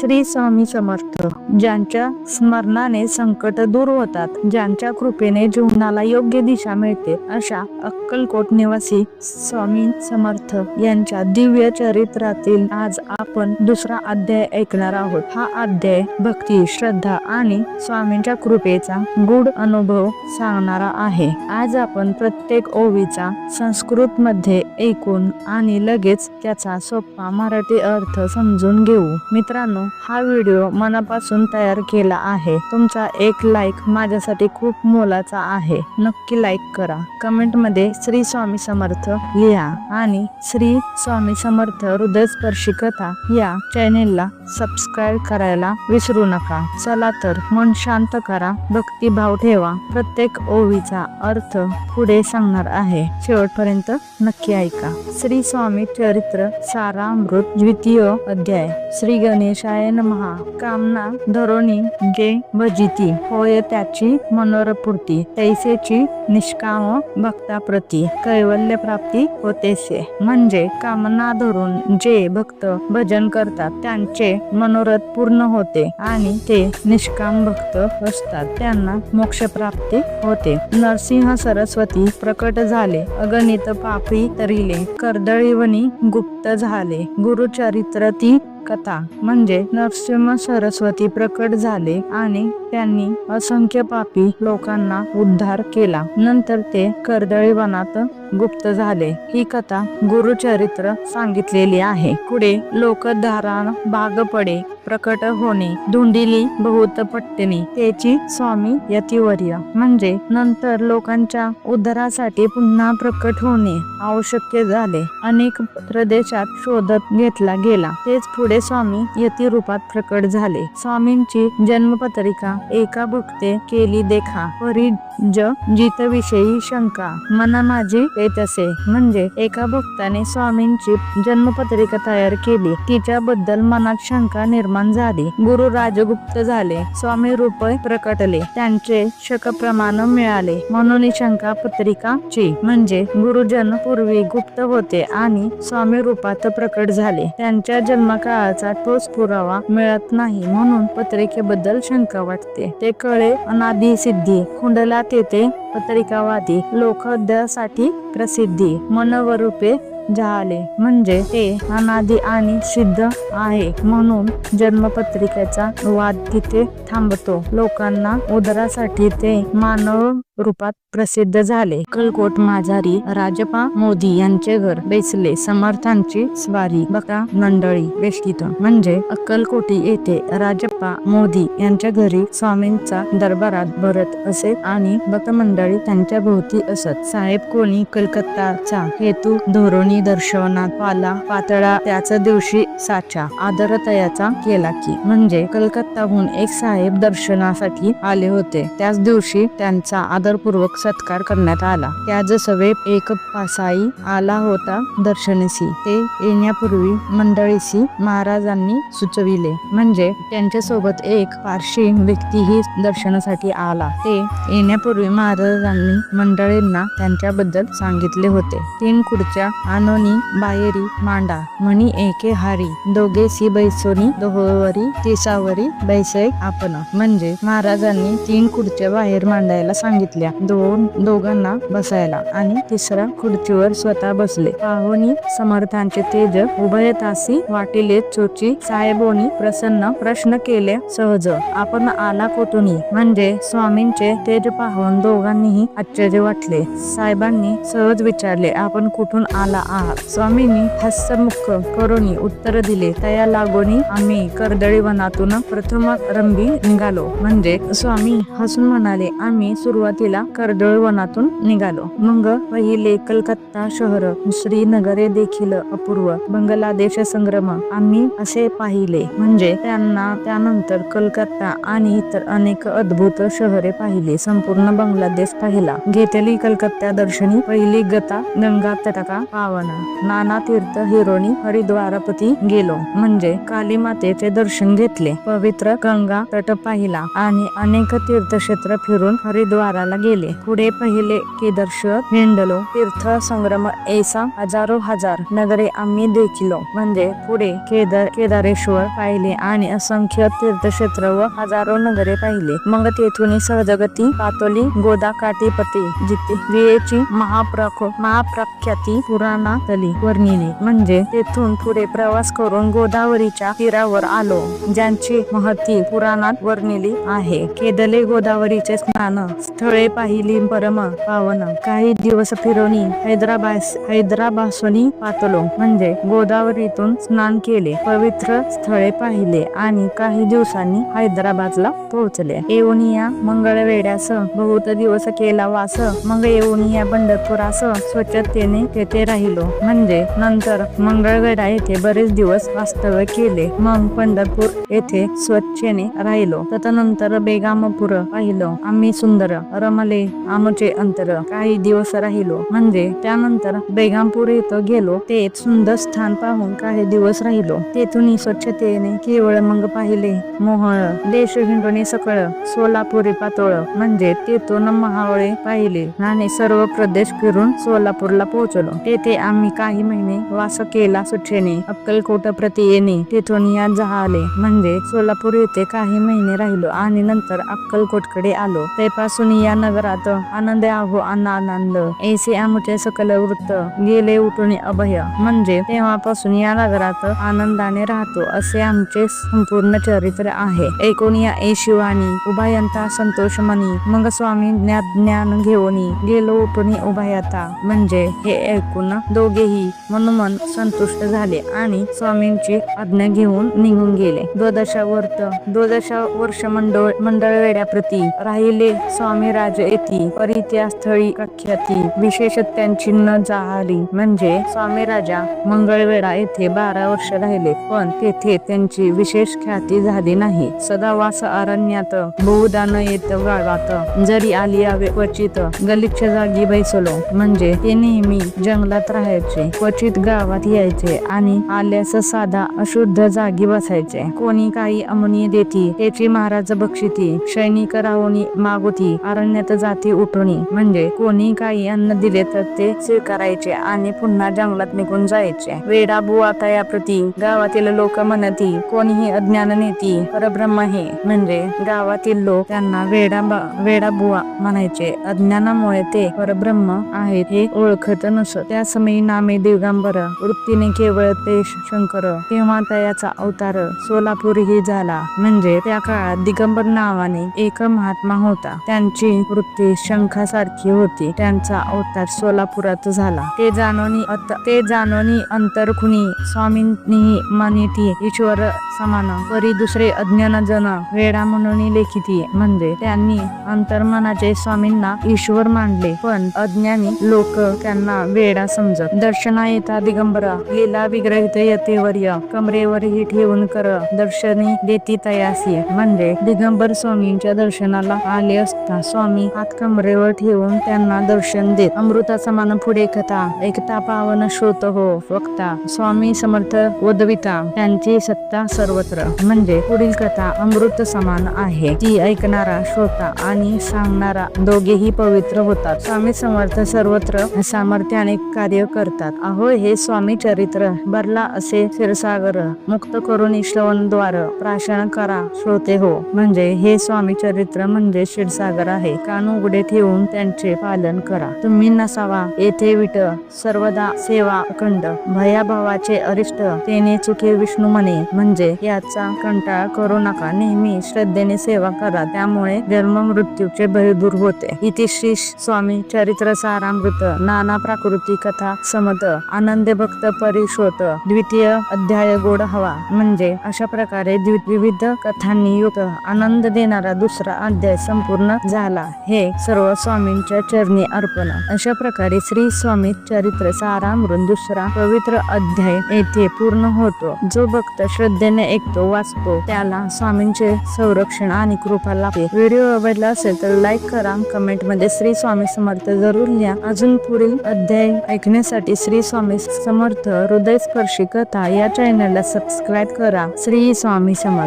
श्री स्वामी समर्थ ज्यांच्या स्मरणाने संकट दूर होतात ज्यांच्या कृपेने जीवनाला योग्य दिशा मिळते अशा अक्कलकोट निवासी स्वामी समर्थ यांच्या दिव्य चरित्रातील आज आपण दुसरा अध्याय ऐकणार आहोत. हा अध्याय भक्ती श्रद्धा आणि स्वामींच्या कृपेचा गूढ अनुभव सांगणारा आहे. आज आपण प्रत्येक ओवीचा संस्कृत मध्ये ऐकून आणि लगेच त्याचा सोपा मराठी अर्थ समजून घेऊ. मित्रांनो हा व्हिडिओ मनापासून तयार केला आहे. तुमचा एक लाईक माझ्यासाठी खूप मोलाचा आहे. नक्की लाईक करा. कमेंटमध्ये श्री स्वामी समर्थ लिहा आणि श्री स्वामी समर्थ हृदयस्पर्शी कथा या चॅनेलला सबस्क्राईब करायला विसरू नका. चला तर मन शांत करा भक्तिभाव ठेवा. प्रत्येक ओवीचा अर्थ पुढे सांगणार आहे. शेवटपर्यंत नक्की ऐका. श्री स्वामी चरित्र सारामृत द्वितीय अध्याय. श्री शिवाय महा कामना धरोणी जे भजिती होय त्याची मनोरपूर्ती तैसेची निष्काम भक्ताप्रती कैवल्य प्राप्ती होतेसे. म्हणजे कामना धरून जे भक्त भजन करतात त्यांचे मनोरथ पूर्ण होते आणि ते निष्काम भक्त असतात. त्यांना मोक्ष प्राप्ती होते. नरसिंह सरस्वती प्रकट झाले. अगणित पापी तरिले. कर्दळीवनी गुप्त झाले. गुरुचरित्र ती कथा. म्हणजे नरसिंह सरस्वती प्रकट झाले आणि त्यांनी असंख्य पापी लोकांना उद्धार केला. नंतर ते कर्दळी वनात गुप्त झाले. ही कथा गुरुचरित्र सांगितलेली आहे. पुढे लोकधारण भाग पडे प्रकट होणे धुंडिली बहुत पट्टणी त्याची स्वामी यतिवर्य. म्हणजे नंतर लोकांच्या उद्धारासाठी पुन्हा प्रकट होणे आवश्यक झाले. अनेक प्रदेशात शोधत घेतला गेला. तेच पुढे स्वामी यतिरूपात प्रकट झाले. स्वामींची जन्मपत्रिका एका भुक्ते केली देखा. परी ज जित विषयी शंका. मना माझी पेतसे म्हणजे एका भक्ताने स्वामींची जन्मपत्रिका तयार केली. तिच्याबद्दल मनात शंका निर्माण झाली. गुरु राजगुप्त झाले. स्वामी रूप प्रकटले. त्यांचे शकप्रमाण मिळाले. म्हणून शंका पत्रिका ची म्हणजे गुरुजन पूर्वी गुप्त होते आणि स्वामी रूपात प्रकट झाले. त्यांच्या जन्मकाळाचा ठोस पुरावा मिळत नाही. म्हणून पत्रिकेबद्दल शंका वाटते. ते कळे अनादी सिद्धी खुंडला तेथे पत्रिकावादी लोकद्यासाठी प्रसिद्धी मनवरूपे झाले. म्हणजे ते अनादी आणि सिद्ध आहे म्हणून जन्मपत्रिकेचा वाद तिथे थांबतो. लोकांना उदरासाठी ते मानव रूपात प्रसिद्ध झाले. कलकोट माझारी राजपा मोदी यांचे घर बेसले. समर्थांची स्वारी बका मंडळी बेष्टीत म्हणजे अक्कलकोटी येथे राजप्पा मोदी यांच्या घरी स्वामींचा दरबारात भरत असे आणि भक्त मंडळी त्यांच्या भोवती असत. साहेब कोणी कलकत्ताचा हेतू धोरणी दर्शवनात पाला पातळा त्याच दिवशी साचा आदरतयाचा केला की. म्हणजे कलकत्ताहून एक साहेब दर्शनासाठी आले होते. त्याच दिवशी त्यांचा आदर आदरपूर्वक सत्कार करण्यात आला. त्याच सवे एक पासाई आला होता दर्शनीसी. ते येण्यापूर्वी मंडळीसी महाराजांनी सुचविले. म्हणजे त्यांच्यासोबत एक पारशी व्यक्तीही दर्शनासाठी आला. ते येण्यापूर्वी महाराजांनी मंडळींना त्यांच्याबद्दल सांगितले होते. तीन खुर्च्या आनोनी बाहेरी मांडा म्हणी एके हारी दोघेसी बैसोनी दोहोवरी तिसावरी बैसे आपण. म्हणजे महाराजांनी तीन खुर्च्या बाहेर मांडायला घातल्या दोन दोघांना बसायला आणि तिसरा खुर्चीवर स्वतः बसले. पाहुणी समर्थांचे तेज उभय तासी वाटिले चोची साहेबोनी प्रसन्न प्रश्न केले सहज आपण आला कोठुनी म्हणजे स्वामींचे तेज पाहून दोघांनीही आश्चर्य वाटले. साहेबांनी सहज विचारले आपण कुठून आला आहात स्वामींनी हास्यमुख करून उत्तर दिले तया लागोनी आम्ही कर्दळी वनातून प्रथम रंबी निघालो म्हणजे स्वामी हसून म्हणाले आम्ही तारखेला कर्दळ वनातून निघालो. मग पहिले कलकत्ता शहर श्रीनगरे देखील अपूर्व. बंगलादेश संग्रम आम्ही असे पाहिले. म्हणजे त्यांना त्यानंतर कलकत्ता आणि इतर अनेक अद्भुत शहरे पाहिली. संपूर्ण बांगलादेश पाहिला. घेतली कलकत्ता दर्शनी पहिली गता गंगा तटका पावना. नाना तीर्थ हिरोणी हरिद्वारपती गेलो. म्हणजे काली मातेचे दर्शन घेतले. पवित्र गंगा तट पाहिला आणि अनेक तीर्थक्षेत्र फिरून हरिद्वाराला दर्शनाला गेले. पुढे पहिले केदर्शक हिंडलो तीर्थ संग्रम ऐसा हजारो हजार नगरे आम्ही देखिलो. म्हणजे पुढे केदार केदारेश्वर पाहिले आणि असंख्य तीर्थक्षेत्र व हजारो नगरे पाहिले. मग तेथून सहजगती पातोली गोदा काटीपती जिथे वियेची महाप्रख महाप्रख्याती पुराणातली वर्णिली. म्हणजे तेथून पुढे प्रवास करून गोदावरीच्या तीरावर आलो ज्यांची महती पुराणात वर्णिली आहे. केदले गोदावरीचे स्नान स्थळे पाहिली परम पावन. काही दिवस फिरवणी हैदराबाद हैदराबासुनी पातलो. म्हणजे गोदावरीतून स्नान केले पवित्र स्थळे पाहिले आणि काही दिवसांनी हैदराबादला पोहोचले. येऊनिया मंगळवेड्यास बहुत दिवस केला वास. मग येऊनिया पंढरपुरास स्वच्छतेने तेथे राहिलो. म्हणजे नंतर मंगळवेढा येथे बरेच दिवस वास्तव्य केले. मग पंढरपूर येथे स्वच्छेने राहिलो. तदनंतर बेगामपूर पाहिलो. आम्ही सुंदर रमले आमचे अंतर काही दिवस राहिलो. म्हणजे त्यानंतर बेगामपूर येथे गेलो. ते सुंदर स्थान पाहून काही दिवस राहिलो. तेथून स्वच्छतेने केवळ मग पाहिले. मोहळ देश हिंडोने सकळ सोलापुरी पातोळ. म्हणजे तेथून महावळे पाहिले आणि सर्व प्रदेश फिरून सोलापूरला पोहोचलो. तेथे आम्ही काही महिने वास केला स्वच्छेने. अक्कलकोट प्रति येणे तेथून या जहाले. म्हणजे सोलापूर येथे काही महिने राहिलो आणि नंतर अक्कलकोटकडे आलो. तेपासून या नगरात आनंद आहो आनंद ऐसे आमचे सकल वृत्त गेले उठून अभय म्हणजे तेव्हापासून या नगरात आनंदाने राहतो असे आमचे संपूर्ण चरित्र आहे एकूण या ए शिवानी उभयंता संतोष मनी मग स्वामी ज्ञान घेऊन गेलो उठून उभयता म्हणजे हे ऐकून दोघेही मनोमन संतुष्ट झाले आणि स्वामींची आज्ञा घेऊन निघून गेले द्वादशा वर्त द्वादशा वर्ष मंडळ मंडळ वेड्याप्रती राहिले स्वामी राज येती परित्या स्थळी प्रख्याती विशेष त्यांची न जाहली म्हणजे स्वामी राजा मंगळवेढा येथे बारा वर्ष राहिले पण तेथे त्यांची विशेष ख्याती झाली नाही. सदावास अरण्यात बहुदा न येत गावात जरी आली यावे क्वचित गलिच्छ जागी बैसलो. म्हणजे ते नेहमी जंगलात राहायचे क्वचित गावात यायचे आणि आल्यास साधा अशुद्ध जागी बसायचे. कोणी काही अमनी देती त्याची महाराज बक्षिती सैनिक राहुनी मागुती अरण्यात जाती उठवणी म्हणजे कोणी काही अन्न दिले तर ते स्वीकारायचे आणि पुन्हा जंगलात निघून जायचे. वेडा बुवा तयाप्रती. गावातील लोक म्हणती कोणीही अज्ञान नेती परब्रह्म हे. म्हणजे गावातील लोक त्यांना वेडा वेडा बुवा म्हणायचे. अज्ञानामुळे ते परब्रह्म आहेत हे ओळखत नसत. त्या समयी नामे दिगंबर. वृत्तीने केवळ ते शंकर. तेव्हा तयाचा अवतार सोलापूरही झाला. म्हणजे त्या काळात दिगंबर नावाने एक महात्मा होता. त्यांची वृत्ती शंखासारखी होती. त्यांचा अवतार सोलापुरात झाला. ते जाणोनी ते जाणोनी अंतर स्वामींनी मानिती ईश्वर समान परी दुसरे अज्ञान जन वेडा म्हणून लेखिती. म्हणजे त्यांनी अंतर्मनाचे स्वामींना ईश्वर मानले. पण अज्ञानी लोक त्यांना वेडा समजत. दर्शना येता दिगंबरा लीला विग्रहित येते वर्य कमरेवरही ठेवून कर दर्शनी देती तयासी. म्हणजे दिगंबर स्वामींच्या दर्शनाला आले असता स्वामी हात कमरेवर ठेवून त्यांना दर्शन देत अमृता समान पुढे कथा एकता पावन श्रोत हो वक्ता. स्वामी समर्थ वदविता त्यांची सत्ता सर्वत्र. म्हणजे पुढील कथा अमृत समान आहे. ती ऐकणारा श्रोता आणि सांगणारा दोघेही पवित्र होतात. स्वामी समर्थ सर्वत्र सामर्थ्याने कार्य करतात. अहो हे स्वामी चरित्र. बरला असे क्षीरसागर. मुक्त करून श्रवणद्वार प्राशन करा श्रोते हो. म्हणजे हे स्वामी चरित्र म्हणजे क्षीरसागर आहे. कान उघडे ठेवून त्यांचे पालन करा. तुम्ही नसावा. येथे विट सर्वदा सेवा अखंड. भयाभावाचे अरिष्ट तेने चुके विष्णू म्हणे. म्हणजे याचा कंटाळा करू नका. नेहमी श्रद्धेने सेवा करा. त्यामुळे जन्म मृत्यूचे भय दूर होते. इति श्री स्वामी चरित्र सारामृत. नाना प्राकृती कथा समत. आनंद भक्त परिशोत. द्वितीय अध्याय गोड हवा. म्हणजे अशा प्रकारे द्वि- विविध कथांनी युक्त आनंद देणारा दुसरा अध्याय संपूर्ण झाला. हे सर्व स्वामींच्या चरणी अर्पण. अशा प्रकारे श्री स्वामी चरित्र सारामृत दुसरा पवित्र अध्याय येथे पूर्ण होतो. जो भक्त श्रद्धेने ऐकतो वाचतो त्याला स्वामींचे संरक्षण आणि कृपा लाभते व्हिडिओ आवडला असेल तर लाईक करा. कमेंटमध्ये श्री स्वामी समर्थ जरूर लिहा. अजून पुढील अध्याय ऐकण्यासाठी श्री स्वामी समर्थ हृदयस्पर्शी कथा या चॅनलला सबस्क्राईब करा. श्री स्वामी समर्थ.